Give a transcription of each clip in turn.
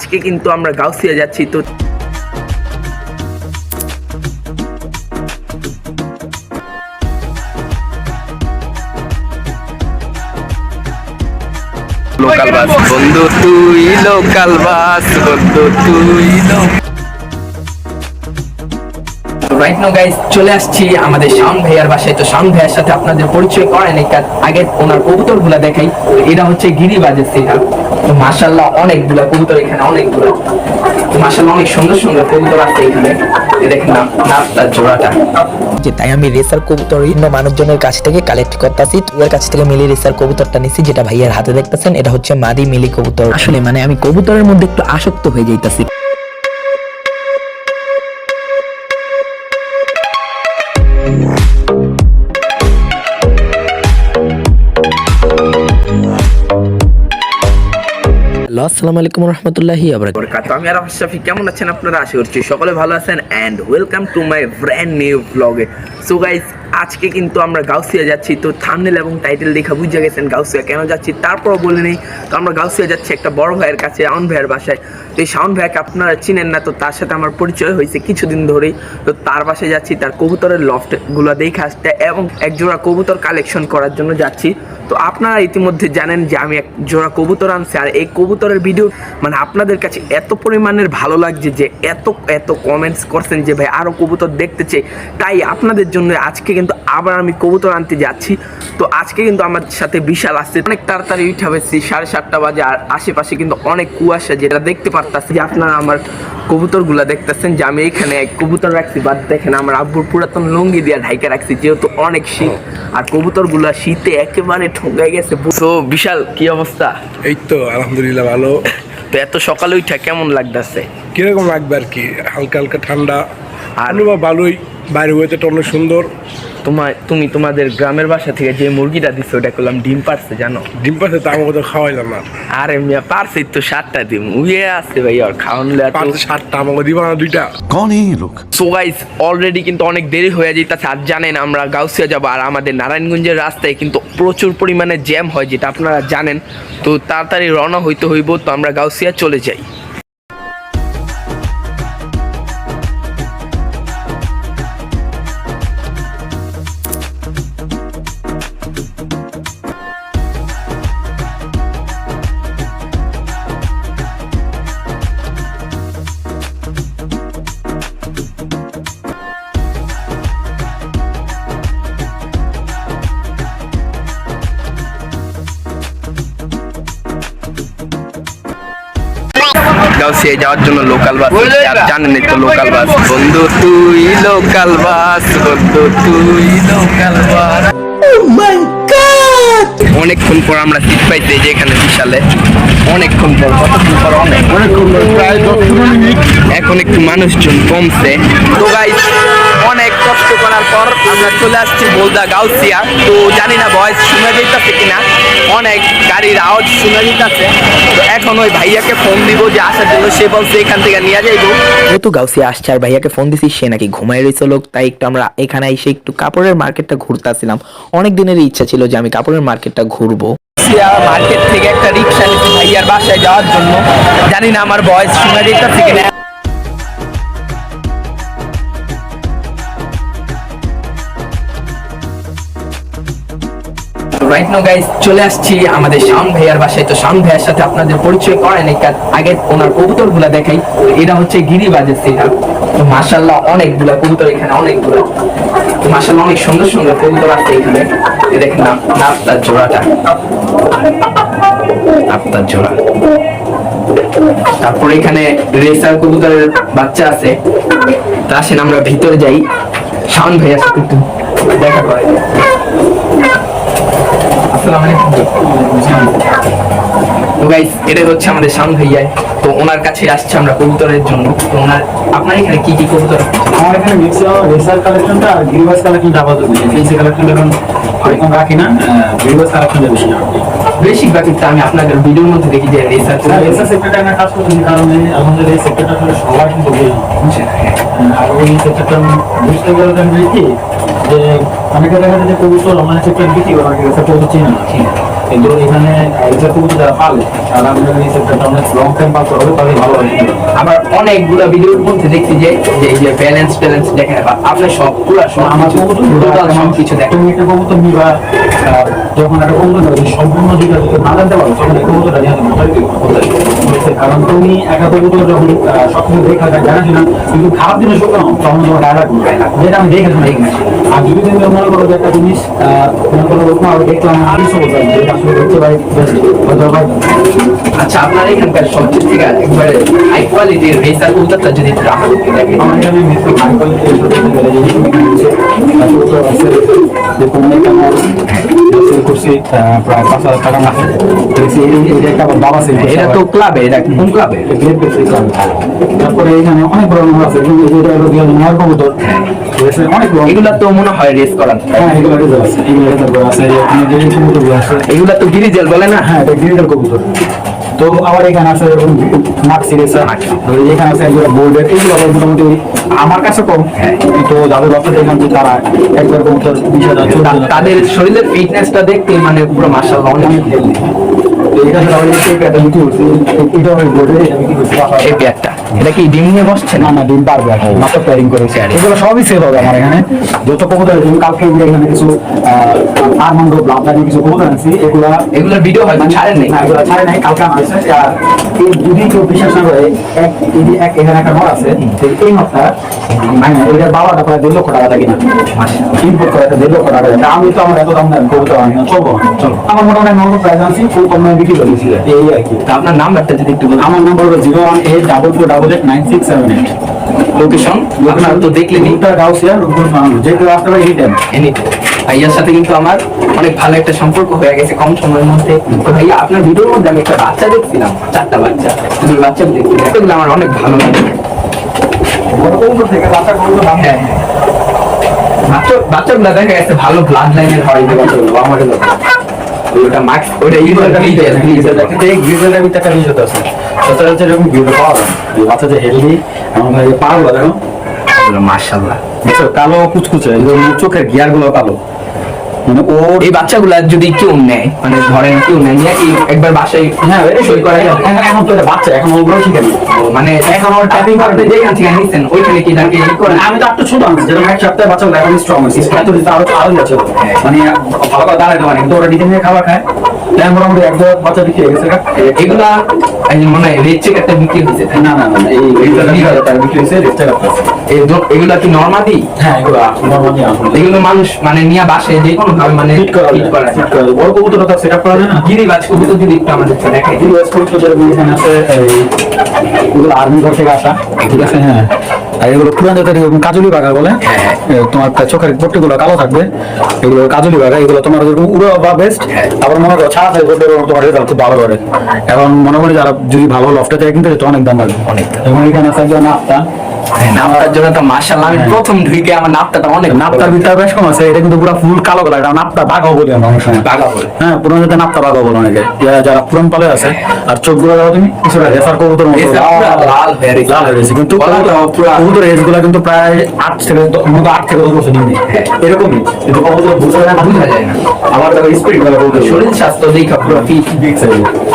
আজকে কিন্তু আমরা গাউসিয়া যাচ্ছি তো লোকাল বাস বন্ধু তুই লোকাল বাস বন্ধু তুই রাইট নো গাইস চলে আসছি আমাদের শাম ভাইয়ার বাসায়। তো শাম ভাইয়ার সাথে আপনাদের পরিচয় করেন এই আগে ওনার কবুতরগুলা দেখাই এটা হচ্ছে গিরিবাজের সেটা তো অনেকগুলো কবুতর এখানে অনেকগুলো। মাসাল্লাহ অনেক সুন্দর সুন্দর কবুতর আছে এখানে। দেখেন নাস্তার জোড়াটা। যে তাই আমি রেসার কবুতর অন্য মানুষজনের কাছ থেকে কালেক্ট করতেছি। কাছ থেকে মিলি রেসার কবুতরটা নিছি যেটা ভাইয়ার হাতে দেখতেছেন এটা হচ্ছে মাদি মিলি কবুতর। আসলে মানে আমি কবুতরের মধ্যে একটু আসক্ত হয়ে যাইতাছি। হ্যালো আসসালামু আলাইকুম রহমতুল্লাহি আবরাকাত আমি আর শাফি কেমন আছেন আপনারা? আশা করছি সকলে ভালো আছেন। And welcome to my brand new ব্লগে সো গাইস আজকে কিন্তু আমরা গাউসিয়া যাচ্ছি। তো থামনেল এবং টাইটেল দেখে বুঝে গেছেন গাউসিয়া কেন যাচ্ছি। তারপরও বলে নেই, তো আমরা গাউসিয়া যাচ্ছি একটা বড় ভাইয়ের কাছে, শাওন ভাইয়ের বাসায়। তো এই শাওন ভাইয়াকে আপনারা চিনেন না, তো তার সাথে আমার পরিচয় হয়েছে কিছুদিন ধরেই। তো তার বাসায় যাচ্ছি, তার কবুতরের লফটগুলো দেখে আসতে এবং এক জোড়া কবুতর কালেকশন করার জন্য যাচ্ছি। তো আপনারা ইতিমধ্যে জানেন যে আমি এক জোড়া কবুতর আনছি, আর এই কবুতরের ভিডিও মানে আপনাদের কাছে এত পরিমাণের ভালো লাগছে যে এত এত কমেন্টস করছেন যে ভাই আরও কবুতর দেখতে চাই। তাই আপনাদের জন্য আজকে কিন্তু আবার আমি কবুতর আনতে যাচ্ছি। তো আজকে কিন্তু আমার সাথে বিশাল আসছে। অনেক তাড়াতাড়ি উঠে হয়েছি সাড়ে সাতটা বাজে আর আশেপাশে কিন্তু অনেক কুয়াশা যেটা দেখতে পারতাছি। যে আপনারা আমার কবুতরগুলা দেখতেছেন যে আমি এখানে এক কবুতর রাখছি বাদ দেখেন আমার আব্বুর পুরাতন লুঙ্গি দিয়ে ঢাইকা রাখছি যেহেতু অনেক শীত আর কবুতরগুলা শীতে একেবারে ঠোঙ্গাই গেছে। তো বিশাল কি অবস্থা? এই তো আলহামদুলিল্লাহ ভালো। তো এত সকালে উঠা কেমন লাগতেছে? কীরকম লাগবে আর কি? হালকা হালকা ঠান্ডা আর- ভালোই। বাইরে ওয়েদারটা অনেক সুন্দর। তোমার তুমি তোমাদের গ্রামের বাসা থেকে যে মুরগিটা দিছো ওটা করলাম ডিম পারছে জানো? ডিম পারছে তা আমার খাওয়াইলাম না। আরে মিয়া পারছে তো সাতটা ডিম। উয়ে আছে ভাই আর খাওয়ান পারছে সাতটা আমাকে দিবা না দুইটা। কোন এই লোক? সো গাইস অলরেডি কিন্তু অনেক দেরি হয়ে যাইতাছে আর জানেন আমরা গাউসিয়া যাব আর আমাদের নারায়ণগঞ্জের রাস্তায় কিন্তু প্রচুর পরিমাণে জ্যাম হয় যেটা আপনারা জানেন। তো তাড়াতাড়ি রওনা হইতে হইব তো আমরা গাউসিয়া চলে যাই। গাউসিয়া যাওয়ার জন্য লোকাল বাস আর জানেন তো লোকাল বাস বন্ধু তুই লোকাল বাস বন্ধু তুই লোকাল বাস অনেকক্ষণ পর আমরা সিট পাইছি এই যে এখানে বিশালে। অনেকক্ষণ পর কতক্ষণ পর অনেক? এখন একটু মানুষজন কমছে। তো গাইস অনেক পর আমরা চলে আসছি বোলদা, গাউসিয়া। তো জানি না ভয়েস কিনা? অনেক গাড়ির আওয়াজ তো এখন ওই ভাইয়াকে ফোন দিব যে আসার জন্য সে বলছে এখান থেকে নিয়ে যাইবো। যেহেতু গাউসিয়া আসছে আর ভাইয়াকে ফোন দিছি, সে নাকি রয়েছে লোক, তাই একটু আমরা এখানে এসে একটু কাপড়ের মার্কেটটা ঘুরতে আসছিলাম অনেক দিনের ইচ্ছা ছিল যে আমি কাপড়ের মার্কেটটা ঘুরবো। মার্কেট থেকে একটা রিক্সা ভাইয়ার বাসায় যাওয়ার জন্য। জানি না আমার ভয়েস শোনা যেতেছে কিনা? রাইট গাইস চলে আসছি আমাদের ভাইয়ার বাসায়। তো সাথে আপনাদের পরিচয় আগে ওনার দেখাই। এটা হচ্ছে গিরিবাজের সেটা তো কবুতর এখানে, অনেকগুলো। অনেক সুন্দর সুন্দর কবুতর আছে এখানে। দেখেন জোড়াটা। জোড়া। তারপরে এখানে রেসার কবুতরের বাচ্চা আছে। তা আসেন আমরা ভিতরে যাই। শাওন ভাইয়ার সাথে দেখা করে আসসালামু আলাইকুম। তো গাইস এটা হচ্ছে আমাদের শাওন ভাইয়া। তো ওনার কাছে আসছে আমরা কবুতরের জন্য। তো ওনার আপনার এখানে কি কি কবুতর আমার এখানে মিক্সার রেসার কালেকশনটা আর গ্রিভাস কালেকশনটা আপাতত বুঝি ফেন্সি কালেকশনটা এখন এরকম রাখি না। গ্রিভাস কালেকশনটা বেশি রাখি। বেশিরভাগ ক্ষেত্রে আমি আপনাদের ভিডিওর মধ্যে দেখি যে রেসার রেসার সেক্টরটা আমি কাজ করতেছি কারণ আলহামদুলিল্লাহ এই সেক্টরটা সবাই কিন্তু বোঝে আর ওই সেক্টরটা বুঝতে আমি দেখি যে অনেকে দেখা যায় যে কবুতর অনলাইন সেক্টর বিক্রি করে রেসার কবুতর চিনে। না কিন্তু এখানে রেসার কবুতর যারা পালে তারা আমাদের রেসারটা অনেক লং টাইম পাস করবে তাহলে ভালো হয় আবার অনেকগুলো ভিডিওর মধ্যে দেখছি যে এই ব্যালেন্স ট্যালেন্স দেখেন বা আপনি সব পুরো সব আমার কিছু কবুতর টোটাল সব কিছু দেখেন। তুমি একটা কবুতর নিবা যখন একটা কবুতর সম্পূর্ণ যেটা না জানতে পারো তখন এই কবুতরটা নিয়ে তুমি কারণ তুমি একটা কবুতর যখন আহ, সবকিছু দেখা যায় জানা না কিন্তু খারাপ জিনিস হোক তখন তোমার গায়ে লাগবে যেটা আমি দেখে শুনে দেখি আর যদি তুমি মনে করো যে একটা জিনিস মনে করো ওরকম আমি দেখলাম আমি বলতাম যেটা আসলে দেখতে পাই আচ্ছা আপনার এখানকার সবচেয়ে থেকে একবারে হাই কোয়ালিটির রেসার কবুতরটা যদি দেখেন আমার এখানে মিস্ত্রি ভাগ করে দিয়ে এসে দেখতে গেলে যে করছি প্রায় পাঁচ হাজার টাকা মাসে এই একটা আবার বাবা সেল এটা তো ক্লাবে এটা কোন ক্লাবে গ্রেট পেয়েছে এই তারপরে এখানে অনেক বড় নম্বর আছে কিন্তু এটা হলো দুই হাজার কবুতর। অনেক বড় এগুলা তো মনে হয় রেস করা হ্যাঁ এগুলো রেস আছে। এগুলো কবুতরগুলো আছে এগুলা তো গিরিজেল বলে না? হ্যাঁ এটা গিরিজাল কবুতর। তো আবার এখানে আছে মাক্সি রেসার এখানে আছে একজন বোর্ডের এইগুলো আবার মোটামুটি আমার কাছে কম। তো যাদের বাচ্চা দেখলাম যে তারা একবার হাজার তাদের শরীরের ফিটনেসটা দেখতে মানে পুরো মার্শাল অনেক এটা ছাড়া আবার এই পেয়ারটা বিক্রি করছি এটা আমি বোর্ডে এটা বিক্রি করছি এই পেয়ারটা এটা কি ডিম নিয়ে বসছে? না না ডিম পারবে মাত্র প্যারিং করেছে। এগুলো সবই সেল হবে আমার এখানে। যত কবুতর কালকে এখানে কিছু আরমান্ডো কিছু কবুতর আনছি। এগুলা এগুলোর ভিডিও নাই না, এগুলো ছাড়ে নাই, কালকে আমার এই যদি কেউ বিশ্বাস না করে, এক- এই এক- এখানে একটা ঘর আছে, এই ঘরটা, মানে বাবাটা প্রায় দেড় লক্ষ টাকা থাকে না। Import করে দেড় লক্ষ টাকা দেয়। আমি তো আমার এত দাম দেন কবুতর চলবো আমার মোটামুটি প্রাইস আনছি ফুল কম দামে বিক্রি করেছি। এই আর কি। আপনার নাম্বারটা যদি একটু আমার নম্বর হলো zero one eight double two double eight nine six seven eight location আপনার তো দেখলে নি গাউসিয়া রূপগঞ্জ মানুষ যে কেউ আসতে পারে এই টাইম এনিতে ভাইয়ার সাথে কিন্তু আমার অনেক ভালো একটা সম্পর্ক হয়ে গেছে কম সময়ের মধ্যে। তো ভাইয়া আপনার ভিডিওর মধ্যে আমি একটা বাচ্চা দেখছিলাম চারটা বাচ্চা। দুই বাচ্চা দেখছিলাম। এগুলো আমার অনেক ভালো লাগে। থেকে বাচ্চা কবুতর দাম হ্যাঁ। বাচ্চা বাচ্চাগুলো দেখা গেছে ভালো ব্লাড লাইনের হয় বাচ্চাগুলো আমার ওটা মাস্ক ওটা ইউজার গ্রিজেলের ভিতরে একটা বিষয় আছে সচরাচর এরকম ভিডিও পাওয়া যায় না। এই বাচ্চা যে হেলদি আমার ভাই পা গুলো মার্শাল্লাহ কালো কুচকুচে চোখের গিয়ারগুলো কালো। মানে এই বাচ্চাগুলা যদি কেউ নেয় মানে ধরেন কেউ নেয় নিয়ে কি একবার বাসায় হ্যাঁ সই করা এখন তো বাচ্চা এখন ওগুলো শিখে মানে এখন ওর ট্যাপিং করতে যেখান থেকে নিচ্ছেন ওইখানে কি তাকে ই আমি তো একটু ছোট আমি যেরকম এক সপ্তাহে বাচ্চা এখন স্ট্রং হয়েছে। দিতে আরও আরও যাচ্ছে মানে ভালো করে দাঁড়াইতে পারে কিন্তু ওরা নিজে নিজে খাবার খায়। মোটামুটি এক বাচ্চা বিক্রি হয়ে গেছে। এগুলা মনে হয় একটা বিক্রি হয়েছে না? না এই বিক্রি হয়েছে এগুলা কি নর্মাদি হ্যাঁ এগুলো নর্মালি এগুলো মানুষ মানে নিয়ে বাসে যে কোনো মানে ফিট করা ফিট করা ফিট করা বড় কবুতর তো সেট করা যায় না? গিরিবাজ কবুতর যদি একটু আমাদের দেখে এই ওয়েস্ট কোস্ট যেরকম এখানে আছে এই এগুলো আর্মি ঘর থেকে আসা। ঠিক আছে হ্যাঁ। আর এগুলো পুরান জাতের কাজলি বাগা বলে। তোমার একটা চোখের পট্টিগুলো কালো থাকবে। এগুলো কাজলি বাগা এগুলো তোমার উড়ো বা বেস্ট আবার মনে করো ছাড়া থাকবে ওটার তোমার রেজাল্ট খুব ভালো করে। এখন মনে করি যারা যদি ভালো লফটে যায় কিন্তু এটা অনেক দাম লাগবে অনেক। এবং এখানে একজন নাপ্তা। জন্য তো মার্শাল্লাহ আমি প্রথম ঢুকে আমার নাপটাটা অনেক নাপ্তার ভিতরে বেশ কম আছে এটা কিন্তু পুরো ফুল কালো কালার এটা নাপ্তা বলি আমরা অনেক সময়। বাঘা বলে। হ্যাঁ পুরনো যাতে নাপ্তা বাঘাও বলে অনেকে। যারা- পুরান পালে আছে আর চোখগুলো দেখো তুমি কিছুটা রেফার কবুতর মতো। লাল হয়ে গেছে। কিন্তু পুরা- কবুতর এজগুলা কিন্তু প্রায় আট থেকে করো আট থেকে দশ বছর নিয়ে এরকমই কিন্তু বোঝা যায় না বোঝা যায় না। আবার স্পিড শরীর স্বাস্থ্য দেখা পুরো ফিট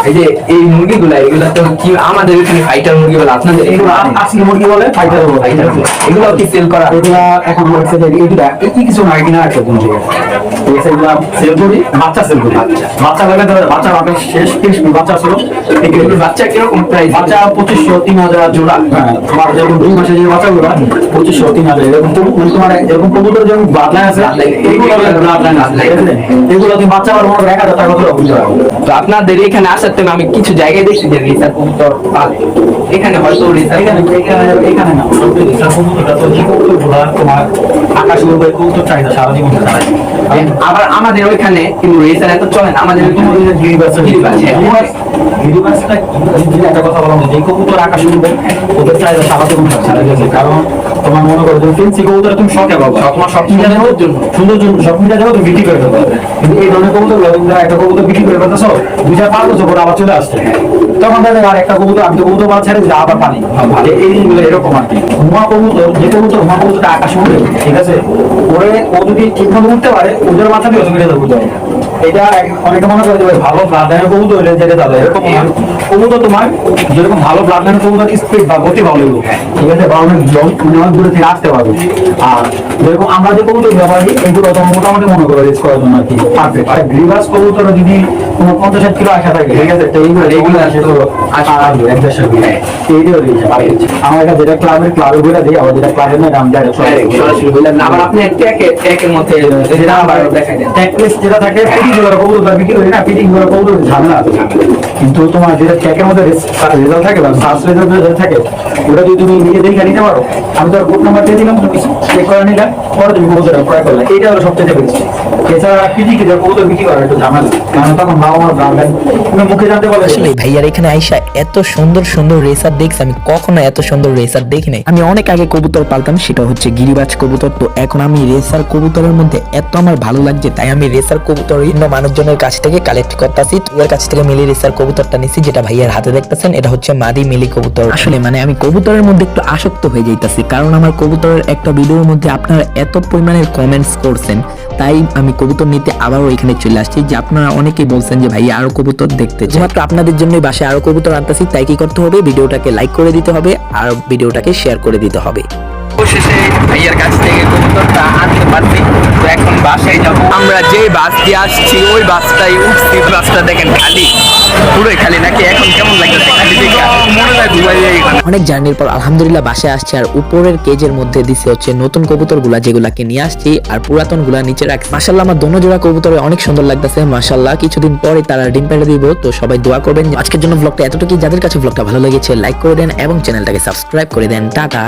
এই যে এই মুরগিগুলা এগুলা তো কি আমাদের এখানে ফাইটার মুরগি বলে আপনাদের এগুলো আসলে মুরগি বলে ফাইটার বলে ফাইটার এগুলো কি সেল করা? এগুলা এখন হচ্ছে যে এই কিছু না কিনা জায়গায়। আছে সেল করি বাচ্চা সেল করি। বাচ্চা লাগে ধরে বাচ্চা হবে শেষ শেষ বাচ্চা ছিল। বাচ্চা কীরকম প্রাইস বাচ্চা পঁচিশশো তিন হাজার জোড়া। হ্যাঁ, তোমার যেরকম দুই মাসে যে বাচ্চাগুলো পঁচিশশো তিন হাজার এরকম মানে তোমার এরকম কবুতর যেরকম ব্লাড লাইন আছে। এইগুলো ব্লাড লাইন আছে। এগুলো তুমি বাচ্চা আবার মনে করো এক হাজার বুঝতে পারব তো আপনাদের এখানে আসার টাইম আমি কিছু জায়গায় দেখছি যে রিসার কবুতর পালে। এখানে হয়তো রিসার এখানে এখানে এখানে না। রিসার কবুতরটা তো যে কবুতরগুলো তোমার আকাশ উড়বে কবুতর চাহিদা সারা জীবন চালায়। আবার আমাদের ওইখানে কিন্তু রেসার এত চলে না আমাদের ওইখানে হ্যাঁ। গিরিবাসটা একটা কথা বলা যে কবুতর আকাশ উঠবে ওদের চাহিদা সারা জীবন সারা কারণ তোমার মনে করো যে ফেন্সি কবুতর তুমি শখে পাবো। তোমার শখ মিটা দেবো সুন্দর জন্য শখ মিটা দেবো তুমি বিক্রি করে দেবো কিন্তু এই ধরনের কবুতর তুমি একটা কবুতর বিক্রি করে ফেলতেছো দুই চার পাঁচ বছর পরে আবার চলে আসছে। তখন তাহলে আর একটা কবুতর আমি তো কবুতর ছেড়ে দিলে আবার পানি এই- এই জিনিসগুলো এরকম আর কি। হুমা কবুতর যে কবুতর হুমা কবুতরটা আকাশে ঠিক আছে? ওরে ও যদি ঠিক মতো উঠতে পারে ওদের মাথা দিয়ে বুঝতে পারবে এটা অনেকে মনে করে যে ভালো ব্লাড লাইনের কবুতর হলে যেতে তাহলে এরকম কবুতর তোমার যেরকম ভালো ব্লাড লাইনের কবুতর স্পিড বা গতি ভালো ঠিক আছে বা অনেক মানে অনেক দূরে থেকে আসতে পারবে। আর যেরকম আমরা যে কবুতর ব্যবহার এগুলো তোমার মোটামুটি মনে করো রেস করার জন্য আর কি পারফেক্ট আর গ্রিভাস কবুতর যদি কোনো পঞ্চাশ ষাট কিলো আসা থাকে ঠিক আছে তো এইগুলো এইগুলো আসে তো আসা আসবে এক দেড়শো কিলো এইটাও দিয়েছে আমার কাছে যেটা ক্লাবের ক্লাবের বইটা দিই আবার যেটা ক্লাবের নয় দাম যায় সরাসরি বললেন আবার আপনি ট্যাকে ট্যাকের মধ্যে যেটা আবার দেখাই দেন। ট্যাক্স যেটা থাকে কবুতর বিক্রি করি না ফিটিং ঝামেলা কিন্তু তোমার যেটা ট্যাকের মধ্যে রেজাল্ট থাকে বা ফার্স্ট রেজাল্ট থাকে ওটা যদি তুমি নিজে দেখে নিতে পারো আমি তো কোড নাম্বার দিয়ে দিলাম তুমি চেক করে নিলে পরে তুমি কবুতর ক্রয় করলে। এইটা হলো সবচেয়ে বেশি এছাড়া ফিটিং যে কবুতর বিক্রি করা একটু ঝামেলা কারণ তখন বাবা মার ব্রান্ড মুখে জানতে পারলে আসলে ভাইয়ার এখানে আইসা এত সুন্দর সুন্দর রেসার দেখছি আমি কখনো এত সুন্দর রেসার দেখি নাই। আমি অনেক আগে কবুতর পালতাম সেটা হচ্ছে গিরিবাজ কবুতর। তো এখন আমি রেসার কবুতরের মধ্যে এত আমার ভালো লাগছে তাই আমি রেসার কবুতর অন্য মানুষজনের কাছ থেকে কালেক্ট করতেছি। এর কাছ থেকে মিলি রেসার কবুতরটা নিছি যেটা ভাইয়ার হাতে দেখতেছেন এটা হচ্ছে মাদি মিলি কবুতর। আসলে মানে আমি কবুতরের মধ্যে একটু আসক্ত হয়ে যাইতাছি কারণ আমার কবুতরের একটা ভিডিওর মধ্যে আপনারা এত পরিমাণের কমেন্টস করছেন তাই আমি কবুতর নিতে আবারও এখানে চলে আসছি যে আপনারা অনেকেই বলছেন যে ভাই আরও কবুতর দেখতে চাই। মাত্র আপনাদের জন্যই বাসায় আরও কবুতর আনতেছি তাই কি করতে হবে? ভিডিওটাকে লাইক করে দিতে হবে আর ভিডিওটাকে শেয়ার করে দিতে হবে। অবশেষে ভাইয়ার কাছ থেকে কবুতরটা আনতে পারছি তো এখন বাসায় যাব। আমরা যে বাস দিয়ে আসছি ওই বাসটাই উঠছি বাসটা দেখেন খালি। পুরোই খালি নাকি এখন কেমন লাগতেছে? খালি দেখে মনে অনেক জার্নির পর আলহামদুলিল্লাহ বাসে আসছে, আর উপরের কেজের মধ্যে দিছে হচ্ছে নতুন কবুতরগুলা যেগুলাকে নিয়ে আসছি, আর পুরাতনগুলা নিচে রাখছি। মাসাল্লাহ আমার দোনো জোড়া কবুতরে অনেক সুন্দর লাগতেছে মাসাল্লাহ কিছুদিন পরে তারা ডিম পেড়ে দিব, তো সবাই দোয়া করবেন। আজকের জন্য ব্লগটা এতটুকু যাদের কাছে ব্লগটা ভালো লেগেছে লাইক করে দেন এবং চ্যানেলটাকে সাবস্ক্রাইব করে দেন। টাটা।